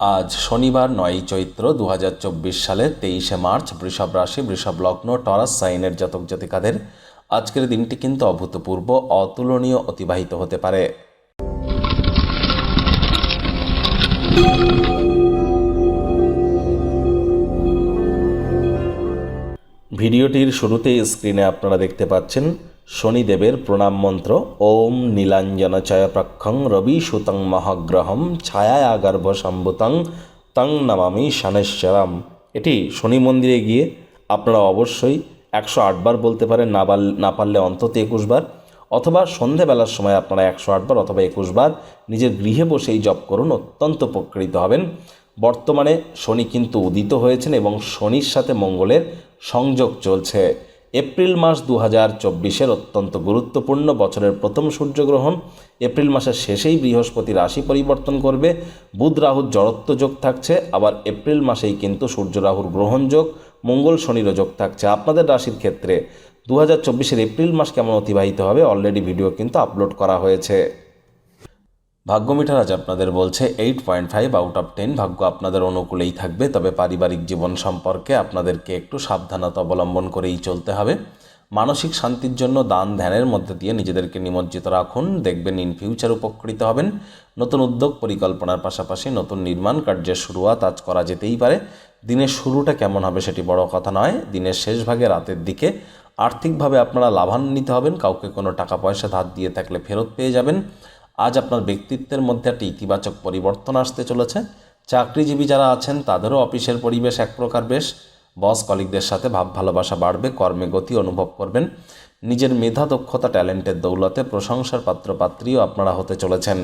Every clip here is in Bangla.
আজ শনিবার নয়ই চৈত্র দু হাজার চব্বিশ সালের তেইশে মার্চ বৃষভ রাশি, বৃষভ লগ্ন, টরাস সাইনের জাতক জাতিকাদের আজকের দিনটি কিন্তু অভূতপূর্ব, অতুলনীয়, অতিবাহিত হতে পারে। ভিডিওটির শুরুতেই স্ক্রিনে আপনারা দেখতে পাচ্ছেন শনিদেবের প্রণাম মন্ত্র, ওম নীলাঞ্জন চয়প্রক্ষং রবি সুতং মহাগ্রহম ছায়া আগর্ভ সম্ভুতং তং নামামি শানেশ্বরম। এটি শনি মন্দিরে গিয়ে আপনারা অবশ্যই একশো আটবার বলতে পারেন, না না পারলে অন্তত একুশবার অথবা সন্ধেবেলার সময় আপনারা একশো আটবার অথবা একুশবার নিজের গৃহে বসেই জপ করুন, অত্যন্ত উপকৃত হবেন। বর্তমানে শনি কিন্তু উদিত হয়েছেন এবং শনির সাথে মঙ্গলের সংযোগ চলছে। এপ্রিল মাস দু হাজার চব্বিশের অত্যন্ত গুরুত্বপূর্ণ বছরের প্রথম সূর্যগ্রহণ। এপ্রিল মাসের শেষেই বৃহস্পতি রাশি পরিবর্তন করবে। বুধ রাহুর জড়ত্ব যোগ থাকছে, আবার এপ্রিল মাসেই কিন্তু সূর্য রাহুর গ্রহণ যোগ, মঙ্গল শনিরও যোগ থাকছে। আপনাদের রাশির ক্ষেত্রে দু হাজার চব্বিশের এপ্রিল মাস কেমন অতিবাহিত হবে? অলরেডি ভিডিও কিন্তু আপলোড করা হয়েছে। ভাগ্যমিটার আজ আপনাদের বলছে eight point five out of ten ভাগ্য আপনাদের অনুকূলেই থাকবে, তবে পারিবারিক জীবন সম্পর্কে আপনাদেরকে একটু সাবধানতা অবলম্বন করেই চলতে হবে। মানসিক শান্তির জন্য দান ধ্যানের মধ্যে দিয়ে নিজেদেরকে নিমজ্জিত রাখুন, দেখবেন ইন ফিউচার উপকৃত হবেন। নতুন উদ্যোগ পরিকল্পনার পাশাপাশি নতুন নির্মাণ কার্যের শুরুয়াত আজ করা যেতেই পারে। দিনের শুরুটা কেমন হবে সেটি বড় কথা নয়, দিনের শেষ ভাগে রাতের দিকে আর্থিকভাবে আপনারা লাভান্বিত হবেন, কাউকে কোনো টাকা পয়সা ধার দিয়ে থাকলে ফেরত পেয়ে যাবেন। আজ আপনার ব্যক্তিত্বের মধ্যে একটা ইতিবাচক পরিবর্তন আসতে চলেছে। চাকরিজীবী যারা আছেন, তাদেরও অফিসের পরিবেশ এক প্রকার বেশ। বস কলিকদের সাথে ভাব ভালোবাসা বাড়বে, কর্মে গতি অনুভব করবেন। নিজের মেধা, দক্ষতা, ট্যালেন্টের দৌলতে প্রশংসার পাত্রপাত্রীও আপনারা হতে চলেছেন।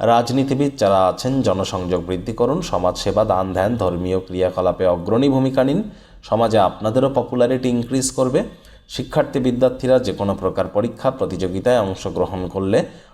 রাজনীতিবিদ যারা আছেন, জনসংযোগ বৃদ্ধি করুন, সমাজসেবা, দান ধ্যান, ধর্মীয় ক্রিয়াকলাপে অগ্রণী ভূমিকা নিন। সমাজে আপনাদেরও পপুলারিটি ইনক্রিজ করবে। শিক্ষার্থী বিদ্যার্থীরা যে কোনো প্রকার পরীক্ষা, প্রতিযোগিতায় অংশগ্রহণ করলে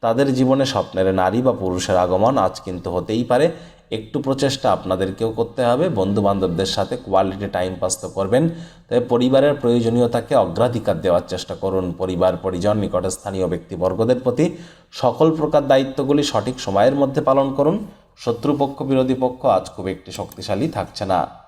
তাদের জীবনে স্বপ্নের নারী বা পুরুষের আগমন আজ কিন্তু হতেই পারে। একটু প্রচেষ্টা আপনাদেরকেও করতে হবে। বন্ধু বান্ধবদের সাথে কোয়ালিটি টাইম পাস তো করবেন। তবে পরিবারের প্রয়োজনীয়তাকে অগ্রাধিকার দেওয়ার চেষ্টা করুন। পরিবার, পরিজন নিকটে স্থানীয় ব্যক্তিবর্গদের প্রতি সকল প্রকার দায়িত্বগুলি সঠিক সময়ের মধ্যে পালন করুন। শত্রুপক্ষ, বিরোধী পক্ষ আজ খুব একটি শক্তিশালী থাকছে না।